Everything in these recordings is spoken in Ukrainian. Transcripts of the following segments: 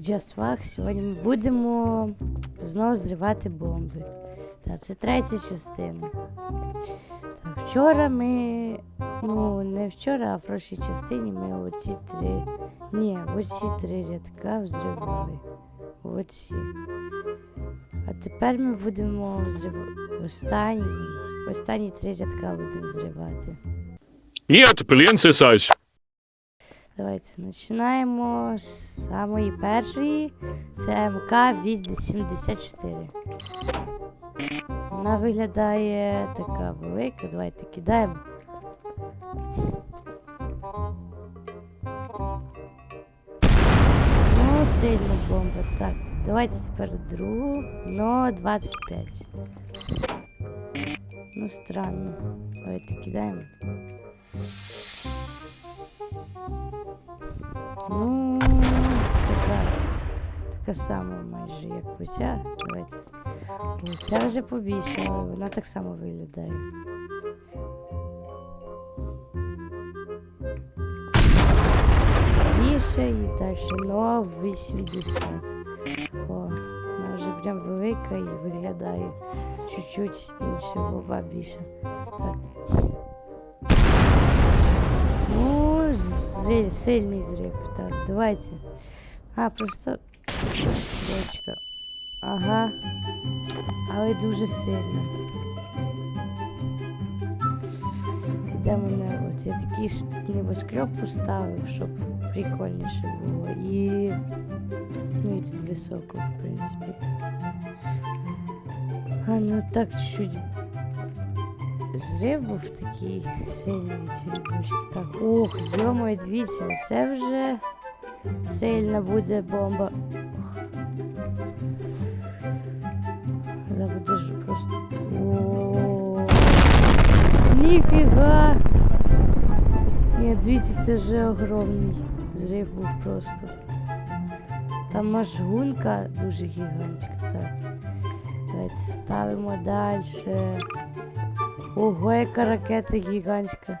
Fuck. Сьогодні ми будемо знову зривати бомби. Так, це третя частина. Так, вчора ми. Ну, не вчора, а в прошлій частині ми оці три. Ні, оці три рядка взривали. Оці. А тепер ми будемо взривати. Останні. Останні три рядка будемо взривати. Нет, принцесса. Давайте починаємо з самої першої. Це МК-74. Вона виглядає така велика. Давайте кидаємо. Ну, сильно бомба. Так, давайте тепер другу. Но 25. Ну, странно. Давайте кидаємо. Така сама майже, як оця. Давайте. Оця вже побільше, але вона так само виглядає. Сильніше і далі, но 80. О, вона вже прям велика і виглядає чуть-чуть інше, голова більше. Так. Ну, зрі- сильний зрив. Так, давайте. А, просто. Дочка. Ага. Але дуже сильно. Йдемо на от я такий ж небоскреб поставив, щоб прикольніше було. І. Ну і тут високо, в принципі. А ну так чуть Зрив був такий сильний від. Так, ох, йомо, дивіться, це вже сильна буде бомба. Ніфіга! Ні, дивіться, це вже огромний зрив був просто. Там аж гунка дуже гігантська. Так. Давайте ставимо далі. Ого, яка ракета гігантська.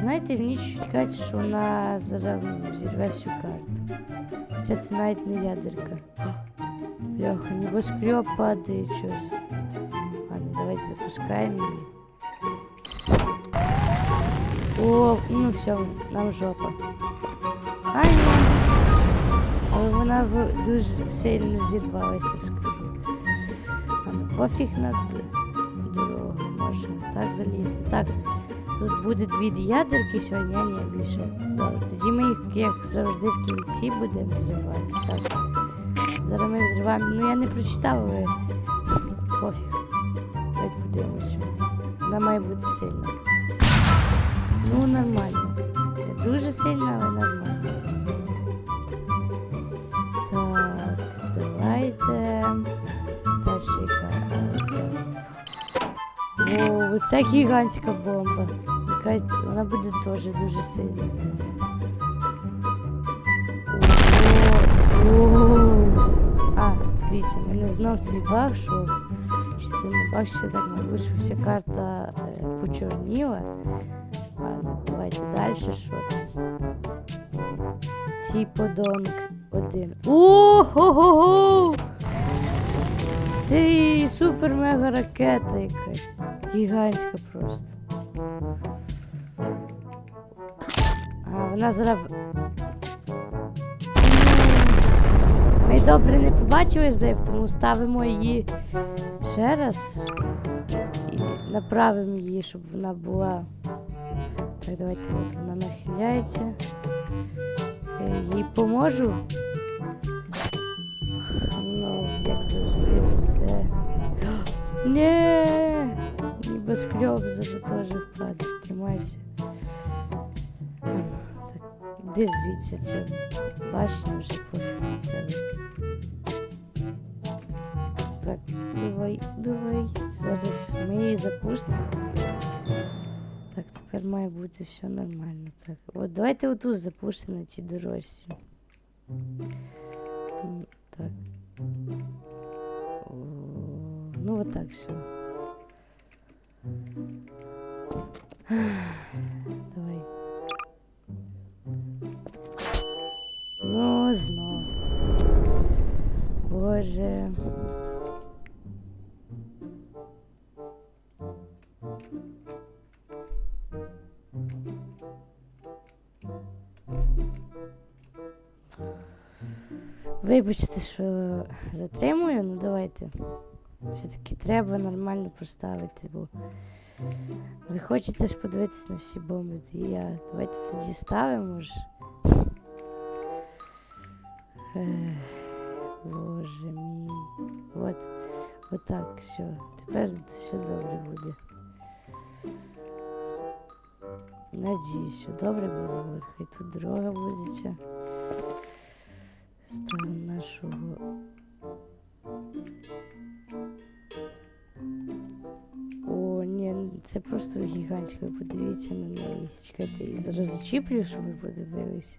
Знаєте, в ніч кажуть, що вона зараз зірве всю карту. Хоча це навіть не ядерка. Бляха, небоскреб падає щось. Давайте запускаємо її. О, ну все, нам жопа. А ні. Але вона дуже сильно зірвалася скажу. Ладно, пофіг на дорогу можна так залізти. Так, тут буде дві ядерки сьогодні, а ні більше. Добре, тоді ми їх, як завжди, в кінці будемо зривати. Так. Зараз ми зриваємо. Ну я не прочитав, але пофіг. Подивимось. Вона має бути сильна. Ну, нормально. Не дуже сильна, але нормально. Так, давайте. Яка оця. О, оце гігантська бомба. Якась, вона буде теж дуже сильна. О, о. А, дивіться, мене знов цей баг, що баг, ще так, мабуть, вся карта е, почорніла. Ладно, давайте далі, що. Цей подонок один. О-хо-хо-хо! Це і супер-мега ракета якась. Гігантська просто. А, вона зараз. Ми добре не побачили здається, тому ставимо її ще раз і направимо її, щоб вона була. Так, давайте от вона нахиляється. Я їй поможу. Ну, як завжди, це. Ні! Небоскреб зараз теж впаде. Тримайся. Так, іди звідси це башня вже пофіг. Так, давай, давай. Зараз ми її запустимо. Так, тепер має бути все нормально. Так, от давайте отут запустимо на цій дорожці. М, Так. О, Ну, вот так все. Давай. Ну, Ну, знов. Боже. Вибачте, що затримую, ну давайте. Все-таки треба нормально поставити, бо ви хочете ж подивитись на всі бомби, то і я. Давайте тоді ставимо ж. Ех, Боже мій. От, отак, все. Тепер все добре буде. Надіюсь, що добре буде. Хай тут дорога буде. Ставимо нашого. О, ні, це просто гігантська. Подивіться на неї. Чекайте, і зараз зачіплю, щоб ви подивились.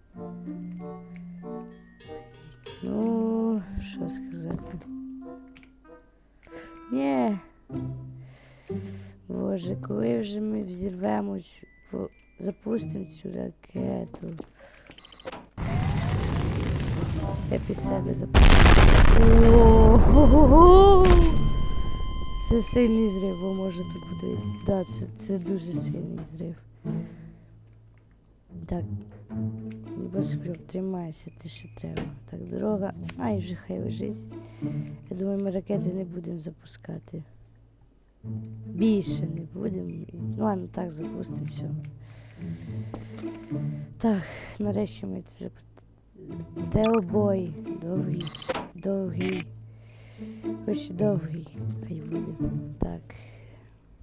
Ну, що сказати. Ні. Боже, коли вже ми взірвемо запустимо цю ракету. Я під себе запустив. Ого! Це сильний зрив, ви можете тут подивитися. Да, це, це дуже сильний зрив. Так. Небоскреб, тримайся, ти ще треба. Так, дорога. Ай, вже хай лежить. Я думаю, ми ракети не будемо запускати. Більше не будемо. Ну ладно, так запустимо все. Так, нарешті ми це запустимо. Телбой. Довгий. Довгий. Хоч довгий. Хай буде. Так.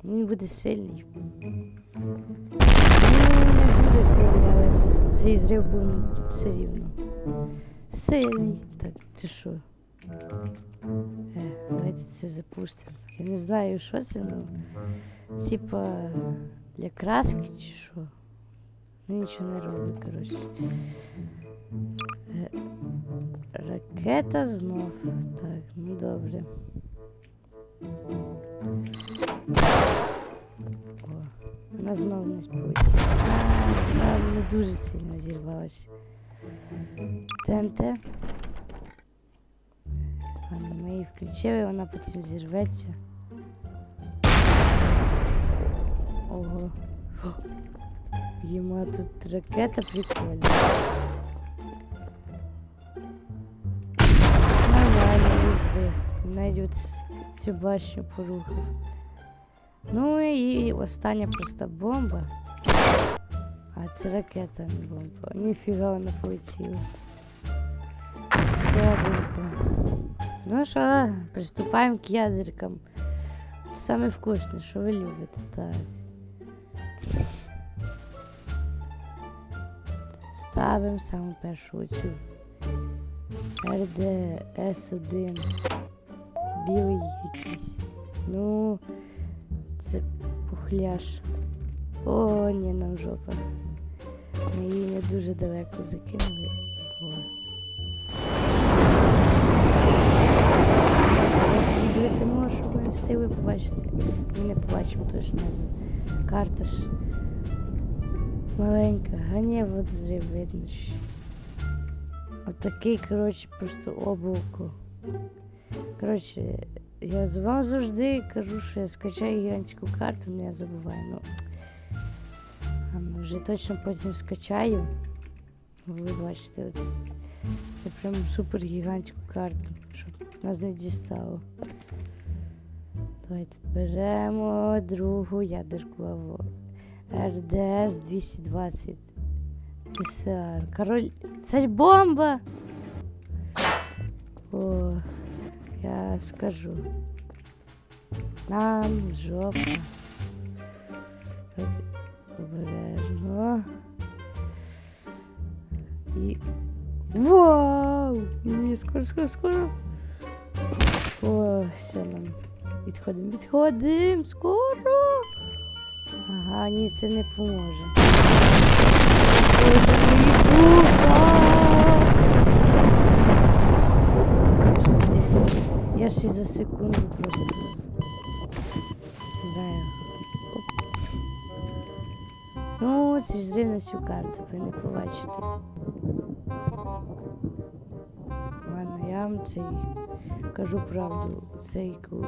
Він буде сильний. Ну, не дуже сильний, але цей зрив був все рівно. Сильний. Так, це що? Е, давайте це запустимо. Я не знаю, що це, ну. Типа для краски чи що. Ну нічого не робить, коротше. Е, ракета знов. Так, ну добре. О, вона знову не спить. Вона не дуже сильно зірвалася. ТНТ. Ладно, ми її включили, вона потім зірветься. Ого. Єма тут ракета прикольна. Нормально зрив. Навіть от цю башню порухав. Ну і остання просто бомба. А це ракета, не бомба. Ніфіга вона полетіла. Слабенько. Ну що, приступаємо к ядеркам. Саме вкусне, що ви любите, так. Ставимо саме першу оцю. РДС-1. Білий якийсь. Ну, це пухляш. О, ні, нам жопа. Ми її не дуже далеко закинули. Во. От Відлетимо, щоб ми встигли побачити. Ми не побачимо точно. Карта ж маленька. А ні, от зрив видно. Отакий, коротше, просто облако. Коротше, я з- вам завжди кажу, що я скачаю гігантську карту, але я забуваю. Ну, ну, вже точно потім скачаю. Ви бачите, ось це прям супер гігантську карту, щоб нас не дістало. Давайте беремо другу ядерку. РДС 220. ТСР. Король. Царь бомба! О, я скажу. Нам жопа. Обережно. І. Вау! Ні, скоро, скоро, скоро. О, все нам. Відходимо, відходимо, скоро. Ага, ні, це не поможе. Я ще за секунду просто. з- Ну, це ж зрив на цю карту, ви не побачите. Ладно, я вам цей кажу правду. Цей ку-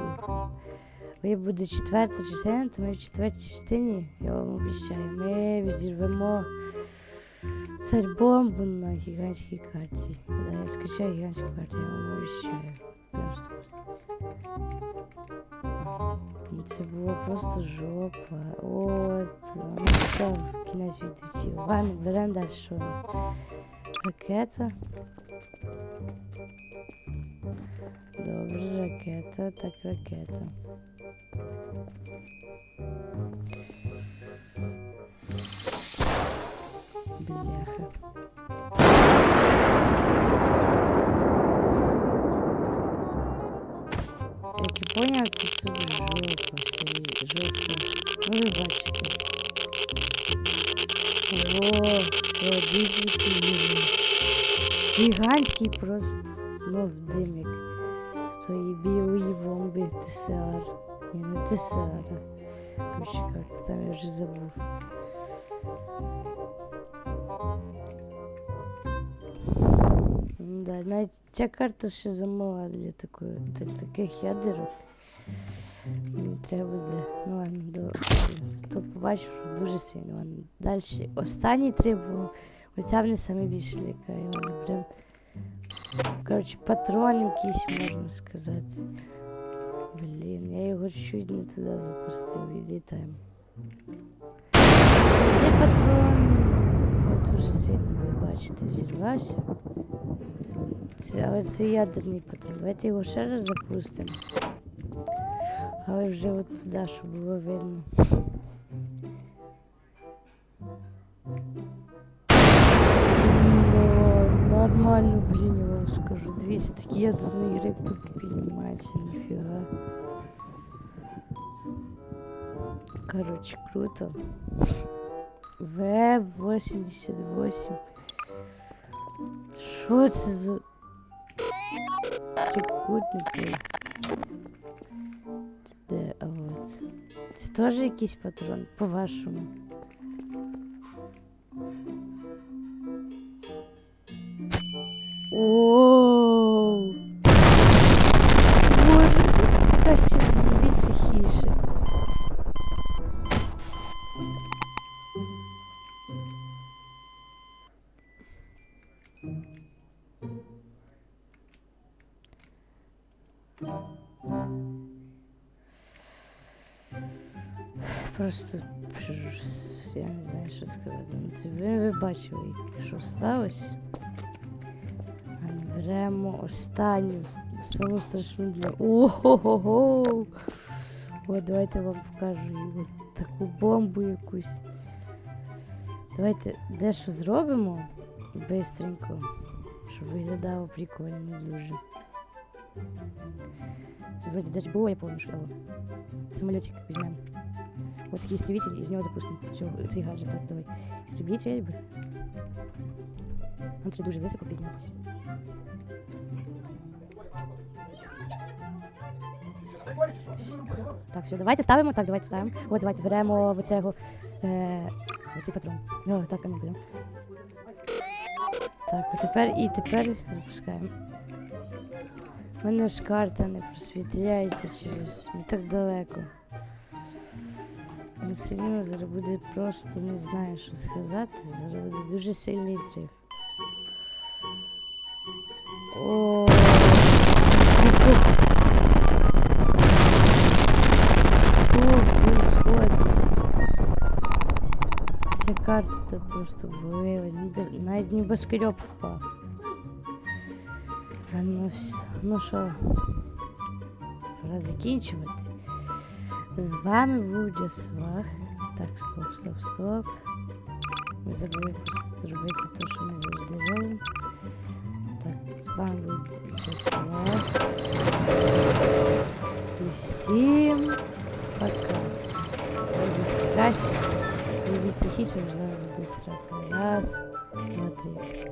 ви буде четверта частина, ми в четвертій частині, я вам обіцяю, ми взірвемо царь бомбу на гігантській карті. Да, я скачаю гігантську карту, я вам обіцяю. Просто. Ну, Це було просто жопа. От, ну все, в кінець відлетів. Ладно, беремо далі, що у нас. Ракета. Добре, ракета, так ракета. Бляха. Жорстко. Ну ви бачите. Ого, о, дивіться, Гігантський просто знов дим, як з тої білої бомби ТСР. Ні, не ТСР. Короче, як там я вже забув. Да, навіть ця карта ще замала для такої, для таких ядерок. Мені треба буде. Ну ладно, до, то побачив, що дуже сильно. Ладно. Далі. Останні три, бо оця мене саме більше лякає. Ладно, прям. Коротше, патрон якийсь, можна сказати. Блін, я його чуть не туди запустив, іди там. Цей патрон не дуже сильно, ви бачите, взірвався. Це, але це ядерний патрон. Давайте його ще раз запустимо. Але вже от туди, щоб було видно. Да, нормально, блін, я вам скажу. Дивіться, такий ядерний реактор піднімається, ніфіга. Короче, круто. В-88. Що це за трикутник? Теж якийсь патрон, по-вашому. Оу! Просто я не знаю, що сказати. Ви, ви бачили, що сталося. Беремо останню, саму страшну для. Ого-го-го! О, давайте вам покажу таку бомбу якусь. Давайте дещо зробимо бистренько, щоб виглядало прикольно дуже. Вроде даже було, я помню, що було. Самолетик візьмемо. Вот такий истребитель, из него запустим. Все, цей гаджет, так, давай. Істребитель би. Дуже високо піднятися. Так, все, давайте ставимо, так, давайте ставимо. От, давайте беремо в оцього, е, оцей патрон. О, так, а ну беремо. Так, тепер і тепер запускаємо. У мене ж карта не просвітляється через не так далеко. Ну, сильно зараз буде просто не знаю, що сказати. Зараз буде дуже сильний зрив. О. Що происходить? Вся карта просто була, навіть небоскреб впав. А ну ну що, пора закінчувати. З вами був Джасвах. Так, стоп, стоп, стоп. Не забули зробити те, що ми завжди робимо. Так, з вами був Джасвах. І всім пока. Робіть краще. Робіть тихіше, можливо, буде срака. Раз, два, три.